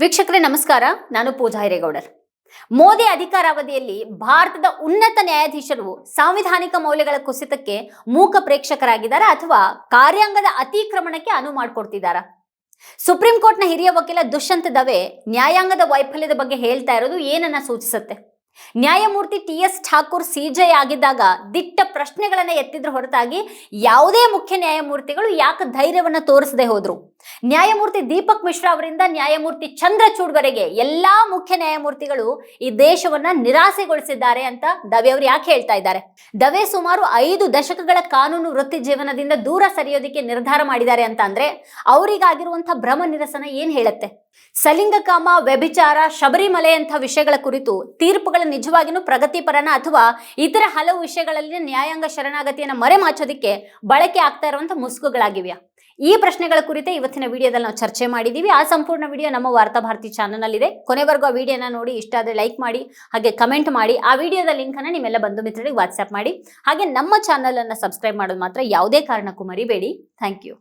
ವೀಕ್ಷಕರೇ, ನಮಸ್ಕಾರ. ನಾನು ಪೂಜಾ ಹಿರೇಗೌಡರ್. ಮೋದಿ ಅಧಿಕಾರಾವಧಿಯಲ್ಲಿ ಭಾರತದ ಉನ್ನತ ನ್ಯಾಯಾಧೀಶರು ಸಾಂವಿಧಾನಿಕ ಮೌಲ್ಯಗಳ ಕುಸಿತಕ್ಕೆ ಮೂಕ ಪ್ರೇಕ್ಷಕರಾಗಿದ್ದಾರಾ ಅಥವಾ ಕಾರ್ಯಾಂಗದ ಅತಿಕ್ರಮಣಕ್ಕೆ ಅನುವು ಮಾಡಿಕೊಡ್ತಿದ್ದಾರಾ? ಸುಪ್ರೀಂ ಕೋರ್ಟ್ನ ಹಿರಿಯ ವಕೀಲ ದುಷ್ಯಂತ್ ದವೆ ನ್ಯಾಯಾಂಗದ ವೈಫಲ್ಯದ ಬಗ್ಗೆ ಹೇಳ್ತಾ ಇರೋದು ಏನನ್ನ ಸೂಚಿಸುತ್ತೆ? ನ್ಯಾಯಮೂರ್ತಿ ಟಿ ಎಸ್ ಠಾಕೂರ್ ಸಿಜೆ ಆಗಿದ್ದಾಗ ದಿಟ್ಟ ಪ್ರಶ್ನೆಗಳನ್ನ ಎತ್ತಿದ್ರ ಹೊರತಾಗಿ ಯಾವುದೇ ಮುಖ್ಯ ನ್ಯಾಯಮೂರ್ತಿಗಳು ಯಾಕೆ ಧೈರ್ಯವನ್ನ ತೋರಿಸದೆ ಹೋದ್ರು? ನ್ಯಾಯಮೂರ್ತಿ ದೀಪಕ್ ಮಿಶ್ರಾ ಅವರಿಂದ ನ್ಯಾಯಮೂರ್ತಿ ಚಂದ್ರಚೂಡ್ವರೆಗೆ ಎಲ್ಲಾ ಮುಖ್ಯ ನ್ಯಾಯಮೂರ್ತಿಗಳು ಈ ದೇಶವನ್ನ ನಿರಾಸೆಗೊಳಿಸಿದ್ದಾರೆ ಅಂತ ದವೆ ಅವರು ಯಾಕೆ ಹೇಳ್ತಾ ಇದ್ದಾರೆ? ದವೆ ಸುಮಾರು ಐದು ದಶಕಗಳ ಕಾನೂನು ವೃತ್ತಿ ಜೀವನದಿಂದ ದೂರ ಸರಿಯೋದಿಕ್ಕೆ ನಿರ್ಧಾರ ಮಾಡಿದ್ದಾರೆ ಅಂತ ಅಂದ್ರೆ ಅವರಿಗಾಗಿರುವಂತಹ ಭ್ರಮ ನಿರಸನ ಏನ್ ಹೇಳುತ್ತೆ? ಸಲಿಂಗಕಾಮ, ವ್ಯಭಿಚಾರ, ಶಬರಿಮಲೆ ಅಂತ ವಿಷಯಗಳ ಕುರಿತು ತೀರ್ಪುಗಳ ನಿಜವಾಗಿಯೂ ಪ್ರಗತಿಪರನ ಅಥವಾ ಇತರ ಹಲವು ವಿಷಯಗಳಲ್ಲಿ ನ್ಯಾಯಾಂಗ ಶರಣಾಗತಿಯನ್ನು ಮರೆಮಾಚೋದಿಕ್ಕೆ ಬಳಕೆ ಆಗ್ತಾ ಇರುವಂತಹ ಮುಸುಕುಗಳಾಗಿವೆಯಾ? ಈ ಪ್ರಶ್ನೆಗಳ ಕುರಿತೇ ಇವತ್ತಿನ ವಿಡಿಯೋದಲ್ಲಿ ನಾವು ಚರ್ಚೆ ಮಾಡಿದ್ದೀವಿ. ಆ ಸಂಪೂರ್ಣ ವಿಡಿಯೋ ನಮ್ಮ ವಾರ್ತಾ ಭಾರತಿ ಚಾನಲ್ನಲ್ಲಿದೆ. ಕೊನೆವರೆಗೂ ಆ ವಿಡಿಯೋನ ನೋಡಿ, ಇಷ್ಟ ಆದರೆ ಲೈಕ್ ಮಾಡಿ, ಹಾಗೆ ಕಮೆಂಟ್ ಮಾಡಿ. ಆ ವಿಡಿಯೋದ ಲಿಂಕನ್ನು ನಿಮ್ಮೆಲ್ಲ ಬಂಧು ಮಿತ್ರರಿಗೆ ವಾಟ್ಸ್ಆ್ಯಪ್ ಮಾಡಿ. ಹಾಗೆ ನಮ್ಮ ಚಾನಲನ್ನು ಸಬ್ಸ್ಕ್ರೈಬ್ ಮಾಡೋದು ಮಾತ್ರ ಯಾವುದೇ ಕಾರಣಕ್ಕೂ ಮರಿಬೇಡಿ. Thank you.